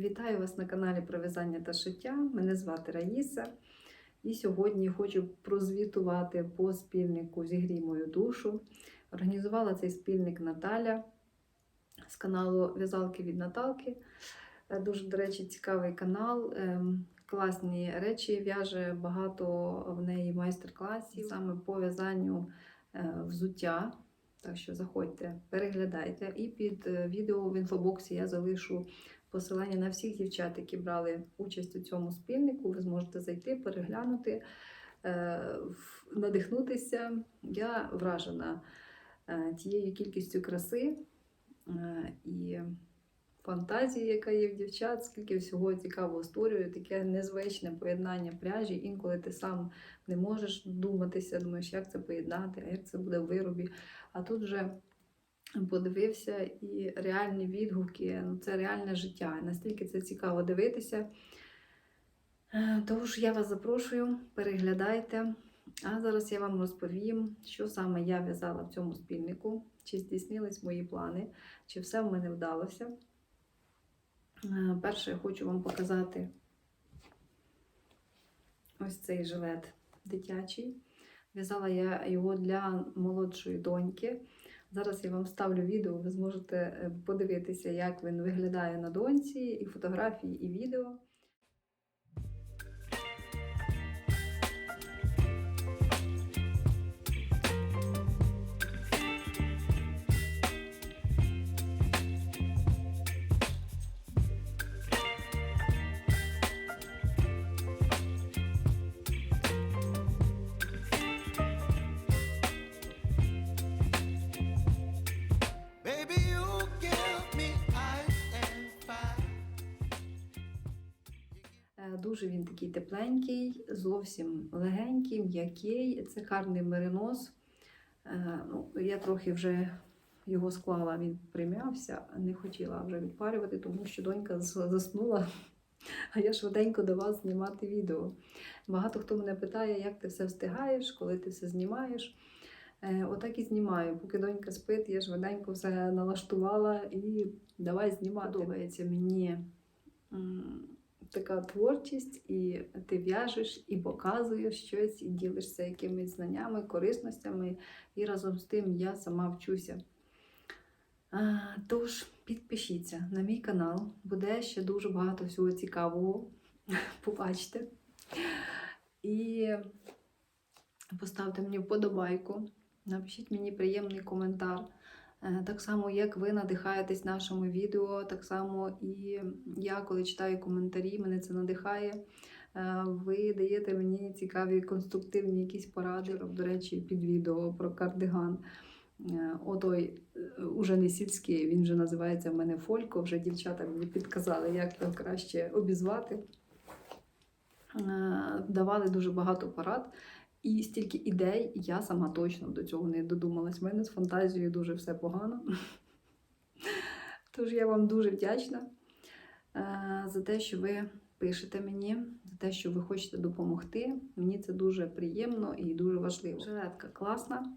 Вітаю вас на каналі про в'язання та шиття. Мене звати Раїса. І сьогодні хочу прозвітувати по спільнику Зігрій мою душу. Організувала цей спільник Наталя з каналу В'язалки від Наталки. Е, Дуже, до речі, цікавий канал. Ем, Класні речі в'яже багато в неї майстер-класів саме по в'язанню е, взуття. Так що заходьте, переглядайте. І під е, відео в інфобоксі я залишу посилання на всіх дівчат, які брали участь у цьому спільнику. Ви зможете зайти, переглянути, е, надихнутися. Я вражена е, тією кількістю краси е, і фантазії, яка є в дівчат, скільки всього цікавого створює, таке незвичне поєднання пряжі. Інколи ти сам не можеш думатися, думаєш, як це поєднати, а як це буде в виробі. А тут вже подивився і реальні відгуки, ну це реальне життя. Настільки це цікаво дивитися. Е, Тож я вас запрошую, переглядайте. А зараз я вам розповім, що саме я в'язала в цьому спільнику, чи здійснились мої плани, чи все в мене вдалося. Е, Перше, я хочу вам показати ось цей жилет дитячий. В'язала я його для молодшої доньки. Зараз я вам ставлю відео, ви зможете е, подивитися, як він виглядає на доньці, і фотографії, і відео. Дуже він такий тепленький, зовсім легенький, м'який. Це гарний меринос. Е, Ну, я трохи вже його склала, він прим'явся, не хотіла вже відпарювати, тому що донька заснула. А я швиденько до вас знімати відео. Багато хто мене питає, як ти все встигаєш, коли ти все знімаєш. Е, Отак і знімаю. Поки донька спить, я швиденько все налаштувала і давай знімати. Подобається мені така творчість, і ти в'яжеш і показуєш щось, і ділишся якимись знаннями, корисностями, і разом з тим я сама вчуся. Тож підпишіться на мій канал, буде ще дуже багато всього цікавого. Побачите. І поставте мені вподобайку, напишіть мені приємний коментар. Е, Так само, як ви надихаєтесь нашими відео, так само і я, коли читаю коментарі, мене це надихає. Е, Ви даєте мені цікаві конструктивні якісь поради. До речі, під відео про кардиган. Е, Отой уже не сільський, він вже називається в мене Фолько. Вже дівчата мені підказали, як його краще обізвати. Давали дуже багато порад. І стільки ідей, я сама точно до цього не додумалась. У мене з фантазією дуже все погано. Тож я вам дуже вдячна е, за те, що ви пишете мені, за те, що ви хочете допомогти. Мені це дуже приємно і дуже важливо. Жилетка класна.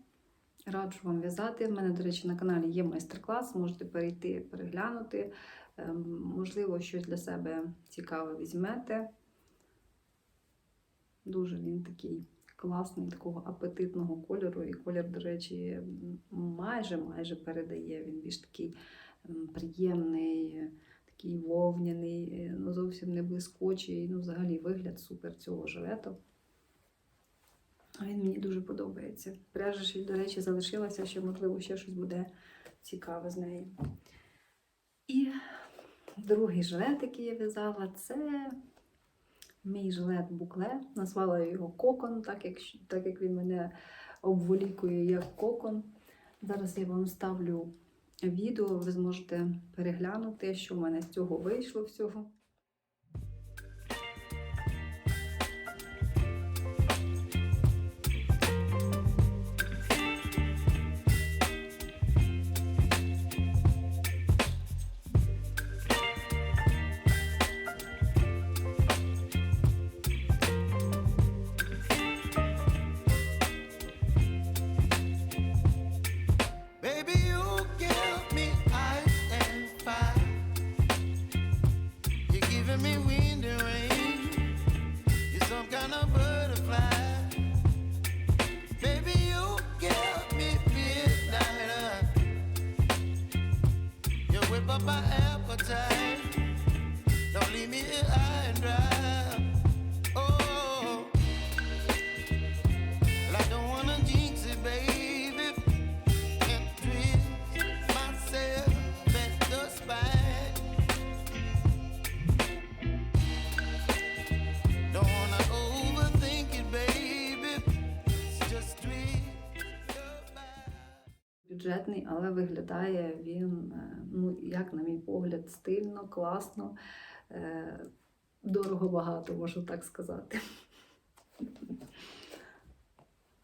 Раджу вам в'язати. В мене, до речі, на каналі є майстер-клас, можете перейти, переглянути. Ем, Можливо, щось для себе цікаве візьмете. Дуже він такий класний, такого апетитного кольору. І колір, до речі, майже майже передає. Він більш такий приємний, такий вовняний, е, ну зовсім не блискучий. Ну, взагалі вигляд супер цього жилету. Він мені дуже подобається. Пряжа, ще, до речі, залишилася, ще, можливо, ще щось буде цікаве з неї. І другий жилет, який я в'язала, це мій жилет букле. Назвала його кокон, так як, так як він мене обволікує як кокон. Зараз я вам ставлю відео, ви зможете переглянути, що в мене з цього вийшло всього. Бюджетний, але виглядає він, е, ну, як на мій погляд, стильно, класно, е, дорого багато, можу так сказати.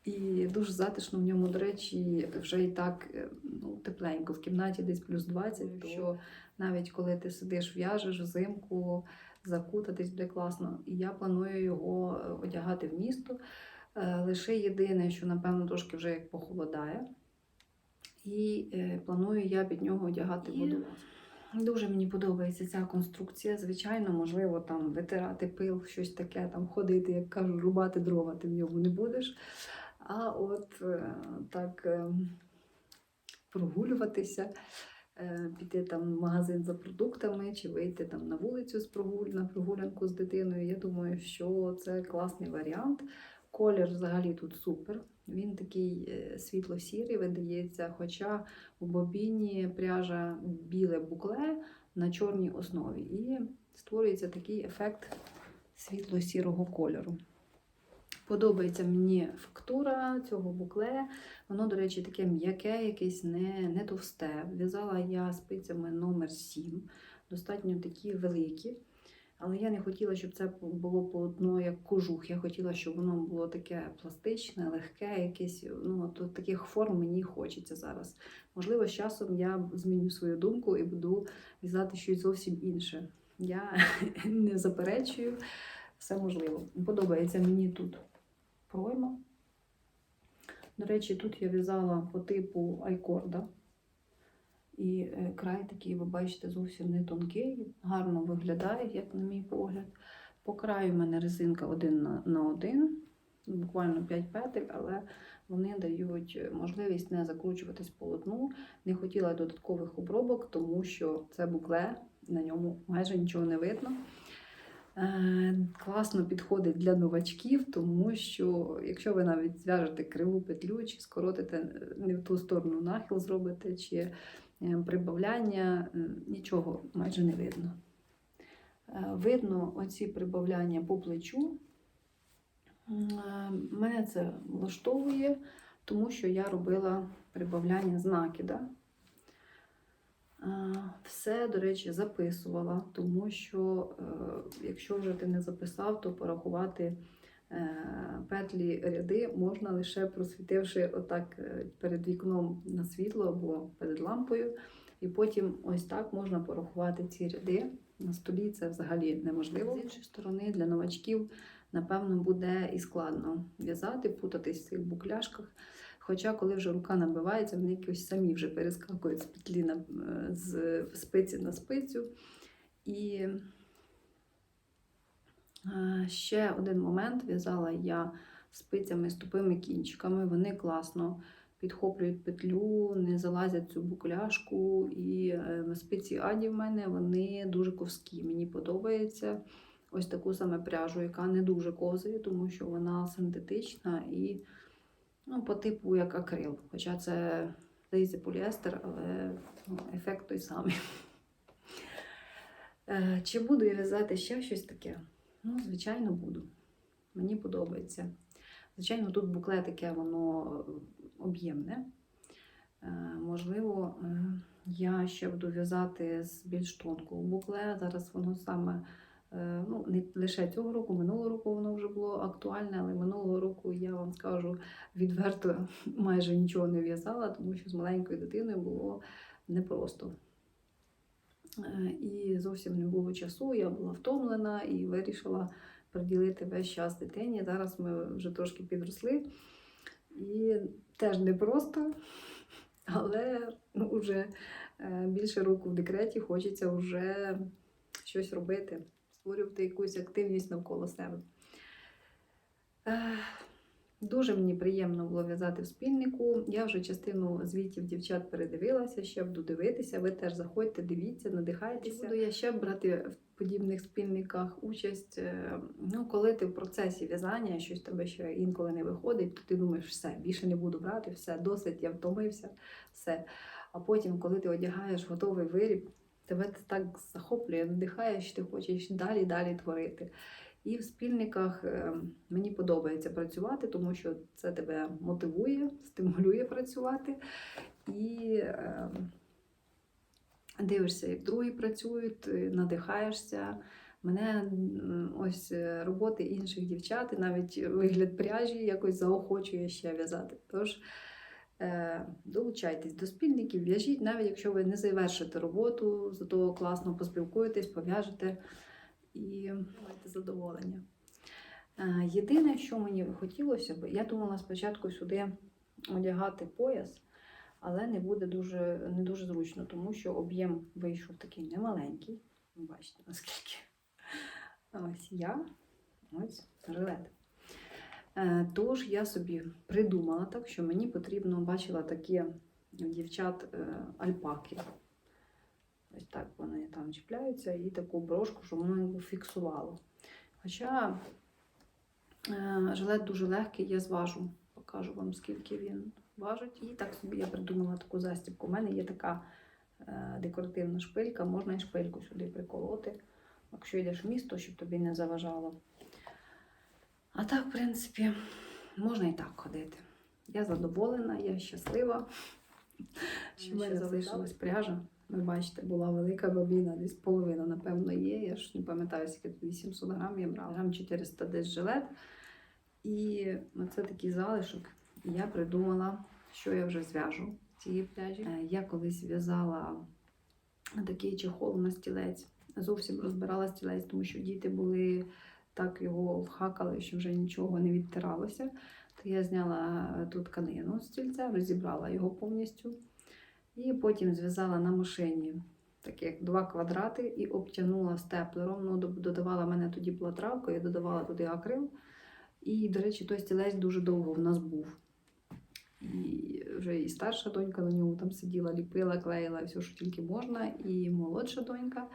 І дуже затишно в ньому, до речі, вже і так е, ну, тепленько. В кімнаті десь плюс 20, що навіть коли ти сидиш, в'яжеш взимку, закутатись буде класно. І я планую його одягати в місто. Лише єдине, що напевно трошки вже як похолодає. І е, планую я під нього одягати буду. Дуже мені подобається ця конструкція. Звичайно, можливо, там витирати пил, щось таке, там ходити, як кажуть, рубати дрова, ти в ньому не будеш. А от е, так е, прогулюватися, е, піти там в магазин за продуктами чи вийти там на вулицю з прогуль, на прогулянку з дитиною. Я думаю, що це класний варіант. Колір взагалі тут супер. Він такий е, світло-сірий видається, хоча в бобіні пряжа біле букле на чорній основі. І створюється такий ефект світло-сірого кольору. Подобається мені фактура цього букле. Воно, до речі, таке м'яке, якесь не, не товсте. В'язала я спицями номер 7, достатньо такі великі. Але я не хотіла, щоб це було полотно як кожух. Я хотіла, щоб воно було таке пластичне, легке, якесь. Ну, от таких форм мені хочеться зараз. Можливо, з часом я зміню свою думку і буду в'язати щось зовсім інше. Я не заперечую, все можливо. Подобається мені тут пройма. До речі, тут я в'язала по типу айкорда. І е, край такий, ви бачите, зовсім не тонкий, гарно виглядає, як на мій погляд. По краю в мене резинка один на, один, буквально 5 петель, але вони дають е, можливість не закручуватись полотну. Не хотіла додаткових обробок, тому що це букле, на ньому майже нічого не видно. Е, Класно підходить для новачків, тому що якщо ви навіть зв'яжете криву петлю, чи скоротите не в ту сторону нахил зробите, чи прибавляння, е, нічого майже не видно. Е, Видно оці прибавляння по плечу. Е, Мене це влаштовує, тому що я робила прибавляння з накида. Е, Все, до речі, записувала, тому що е, якщо вже ти не записав, то порахувати е, петлі ряди можна лише просвітивши отак е, перед вікном на світло або перед лампою. І потім ось так можна порахувати ці ряди. На столі це взагалі неможливо. З іншої сторони, для новачків, напевно, буде і складно в'язати, путатись в цих букляшках. Хоча, коли вже рука набивається, вони якось самі вже перескакують з петлі на, е, з спиці на спицю. І е, ще один момент в'язала я спицями з тупими кінчиками. Вони класно підхоплюють петлю, не залазять цю букляшку. І е, спиці аді в мене вони дуже ковські. Мені подобається ось таку саме пряжу, яка не дуже ковзає, тому що вона синтетична і ну, по типу як акрил. Хоча це здається поліестер, але ну, ефект той самий. Е, Чи буду я в'язати ще щось таке? Ну, звичайно, буду. Мені подобається. Звичайно, тут букле таке воно об'ємне. Е, Можливо, е, я ще буду в'язати з більш тонкого букле. Зараз воно саме е, ну, не лише цього року, минулого року воно вже було актуальне, але минулого року я вам скажу відверто майже нічого не в'язала, тому що з маленькою дитиною було непросто. І зовсім не було часу, я була втомлена і вирішила приділити весь час дитині. Зараз ми вже трошки підросли. І теж непросто, але ну, вже е, більше року в декреті хочеться вже щось робити. створювати якусь активність навколо себе. Дуже мені приємно було в'язати в спільнику. Я вже частину звітів дівчат передивилася, ще буду дивитися. Ви теж заходьте, дивіться, надихайтеся. Буду я ще брати в подібних спільниках участь. Е, Ну, коли ти в процесі в'язання, щось тебе ще інколи не виходить, то ти думаєш, все, більше не буду брати, все, досить, я втомився, все. А потім, коли ти одягаєш готовий виріб, тебе це так захоплює, надихає, що ти хочеш далі далі творити. І в спільниках е, мені подобається працювати, тому що це тебе мотивує, стимулює працювати. І е, дивишся, як другі працюють, надихаєшся. Мене ось е, роботи інших дівчат, і навіть вигляд пряжі якось заохочує ще в'язати. Тож долучайтесь до спільників, в'яжіть, навіть якщо ви не завершите роботу, зато класно поспілкуєтесь, пов'яжете і маєте задоволення. Е, Єдине, що мені хотілося б, я думала спочатку сюди одягати пояс, але не буде дуже, не дуже зручно, тому що об'єм вийшов такий немаленький. Ви бачите, наскільки. Ось я, ось жилет. Е, Тож я собі придумала так, що мені потрібно, бачила такі дівчат е, альпаки. Ось так вони там чіпляються і таку брошку, щоб воно якби фіксувало. Хоча е, жилет дуже легкий, я зважу, покажу вам, скільки він важить. І так собі я придумала таку застібку. У мене є така е, декоративна шпилька, можна і шпильку сюди приколоти, якщо йдеш в місто, щоб тобі не заважало. А так, в принципі, можна і так ходити. Я задоволена, я щаслива, що в мене залишилась пряжа. Ви бачите, була велика бобіна, десь половина, напевно, є. Я ж не пам'ятаю, скільки тут 800 грам я брала. Грам 400 десь жилет. І це такий залишок. Я придумала, що я вже зв'яжу цієї пряжі. Е, Я колись в'язала такий чехол на стілець. Зовсім розбирала стілець, тому що діти були так його вхакали, що вже нічого не відтиралося. То я зняла е, ту тканину з стільця, розібрала його повністю. І потім зв'язала на машині так два квадрати і обтягнула степлером. Ну, додавала мене тоді була травка, я додавала туди акрил. І, до речі, той стілець дуже довго в нас був. І вже і старша донька на ньому там сиділа, ліпила, клеїла все, що тільки можна, і молодша донька.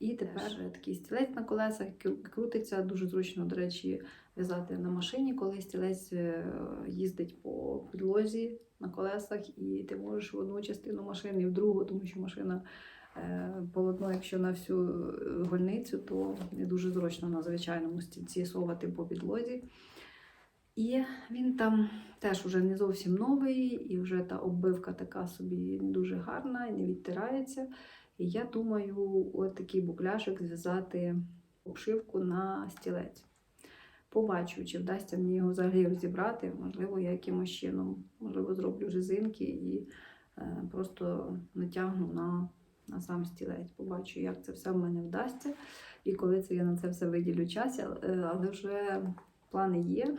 І тепер такий стілець на колесах крутиться. Дуже зручно, до речі, в'язати на машині, коли стілець е, їздить по підлозі на колесах, і ти можеш в одну частину машини і в другу, тому що машина е, полотно, якщо на всю е, гольницю, то не дуже зручно на звичайному стільці совати по підлозі. І він там теж вже не зовсім новий, і вже та оббивка така собі не дуже гарна не відтирається. І я думаю, от такий букляшик зв'язати обшивку на стілець. Побачу, чи вдасться мені його взагалі розібрати. Можливо, я якимось чином, можливо, зроблю резинки і е, просто натягну на, на сам стілець. Побачу, як це все в мене вдасться. І коли це я на це все виділю час, е, але вже плани є.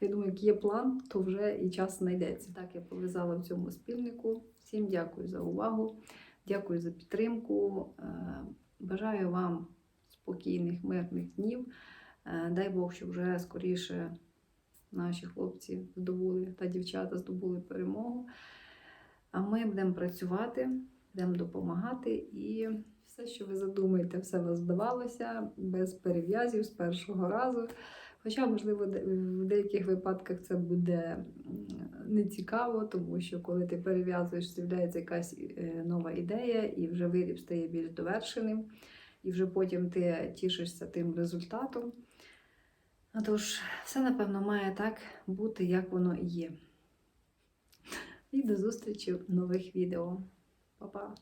Я думаю, як є план, то вже і час знайдеться. Так я пов'язала в цьому спільнику. Всім дякую за увагу, дякую за підтримку. Е, Бажаю вам спокійних, мирних днів. Е, Дай Бог, щоб вже скоріше наші хлопці здобули та дівчата здобули перемогу. А ми будемо працювати, будемо допомагати і все, що ви задумаєте, все вас вдавалося без перев'язів з першого разу. Хоча, можливо, в деяких випадках це буде нецікаво, тому що коли ти перев'язуєш, з'являється якась е, нова ідея, і вже виріб стає більш довершеним, і вже потім ти тішишся тим результатом. А Тож, все, напевно, має так бути, як воно і є. І до зустрічі в нових відео. Па-па!